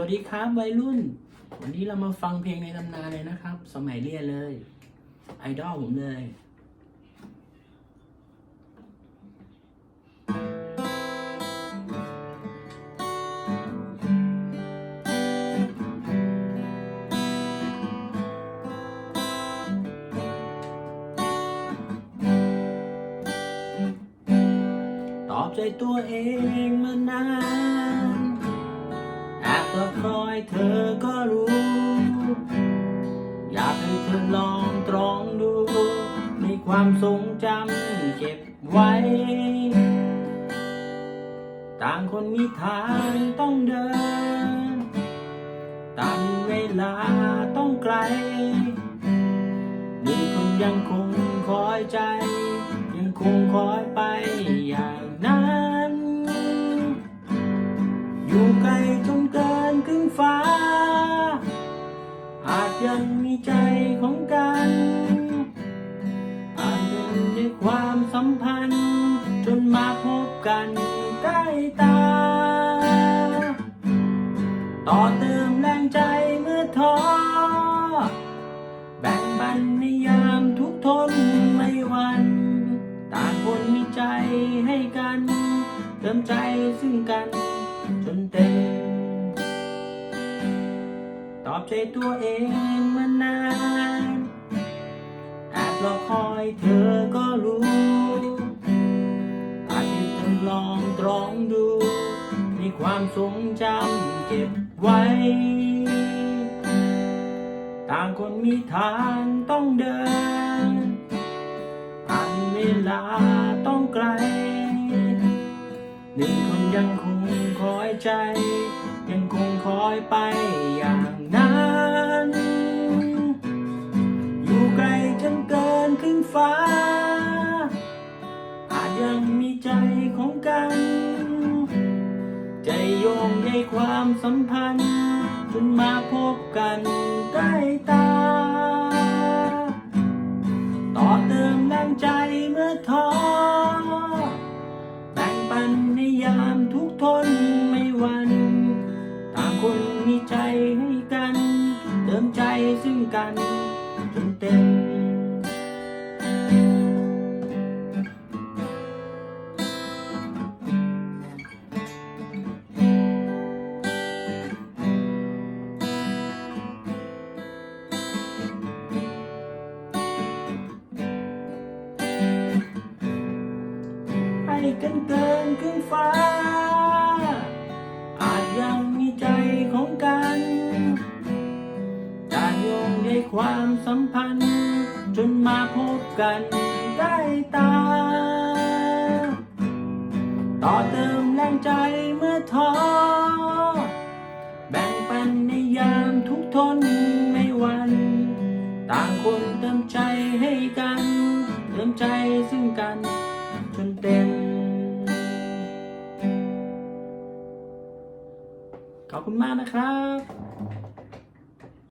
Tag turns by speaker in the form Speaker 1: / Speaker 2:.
Speaker 1: วัสดีครับวัยรุ่น วันนี้เรามาฟังเพลงในตำนานเลยนะครับ สมัยเรียนเลย ไอดอลผมเลยตอบใจตัวเองมานาน แอบก็คอยเธอก็รู้ อยากให้เธอลองตรองดูในความทรงจำเก็บไว้ ต่างคนมีทางต้องเดินต่างเวลาต้องไกลหนึ่งคนยังคงคอยใจ ยังคงคอยไปอย่างนั้น อยู่ไกล้ มพันธ์จนมาพบกันใกล้ตา ต่อเติมแรงใจเมื่อท้อ แบ่งปันในยามทุกทนไม่วัน ต่างคนมีใจให้กัน เติมใจซึ่งกันจนเต็ม ตอบใจตัวเองมานาน แอบรอคอยเธอก็รู้อาจจะต้องลองตรองดูในความทรงจำเก็บไว้ ต่างคนมีทางต้องเดินผ่านเวลาต้องไกล หนึ่งคนยังคงคอยใจ ยังคงคอยไปอย่าง ฟ้า อาจยังมีใจของกัน ใจโยงในความสัมพันธ์ จนมาพบกันใกล้ตา ต่อเติมแรงใจเมื่อท้อแบ่งปันในยามทุกทนไม่วัน ต่างคนมีใจให้กัน เติมใจซึ่งกันจนเต็ม กันเกินครึ่งฟ้า อาจยังมีใจของกันจะโยงในความสัมพันธ์ จนมาพบกันใกล้ตา ต่อเติมแรงใจเมื่อท้อ แบ่งปันในยามทุกทนไม่วัน ต่างคนเติมใจให้กัน เติมใจซึ่งกัน จนเต็ม ขอบคุณมากนะครับ